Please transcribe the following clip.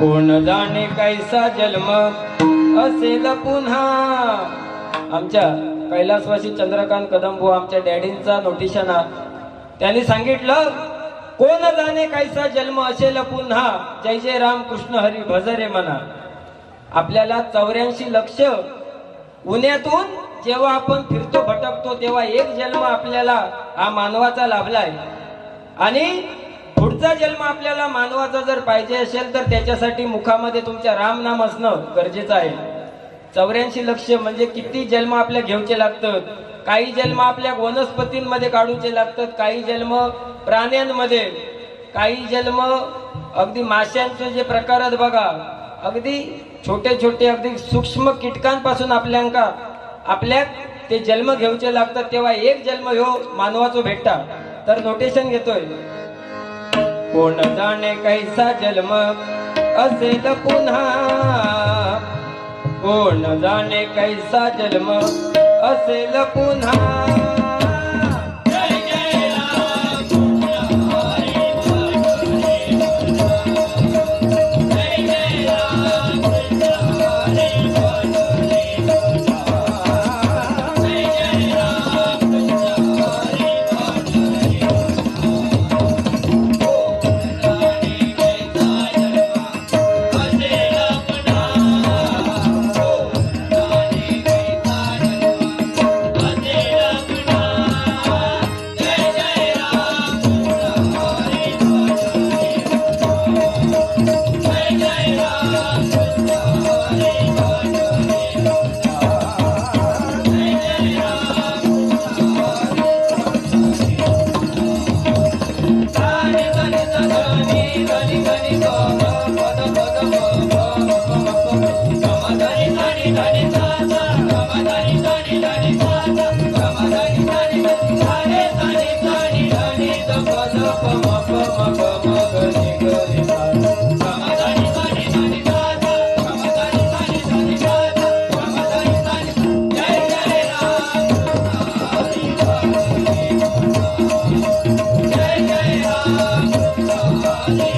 कोण जाणे कैसा जन्म? असेल पुन्हा आमच्या कैलासवासी चंद्रकांत कदंबू आमच्या डॅडींचा नोटिशाना त्यांनी सांगितलं कोण जाणे कैसा जन्म? असेल पुन्हा जय जय राम कृष्ण हरी भजरे म्हणा आपल्याला चौऱ्याऐंशी लक्ष. उन्हातून जेव्हा आपण फिरतो भटकतो तेव्हा एक जन्म आपल्याला हा मानवाचा लाभलाय. आणि पुढचा जन्म आपल्याला मानवाचा जर पाहिजे असेल तर त्याच्यासाठी मुखामध्ये तुमच्या राम नाम असणं गरजेचं आहे. चौऱ्याऐंशी लक्ष म्हणजे किती जन्म आपल्या घेऊचे लागतात? काही जन्म आपल्या वनस्पतींमध्ये काढूचे लागतात काही जन्म प्राण्यांमध्ये काही जन्म अगदी माशांचे जे प्रकार आहेत बघा अगदी छोटे छोटे अगदी सूक्ष्म कीटकांपासून आपल्यांका आपल्या ते जन्म घेऊचे लागतात तेव्हा एक जन्म ह्यो मानवाचो भेटता. तर नोटेशन घेतोय. कोण जाणे कैसा जन्म? असेल पुन्हा. कोण जाणे कैसा जन्म? असेल पुन्हा. Jai Jai Ram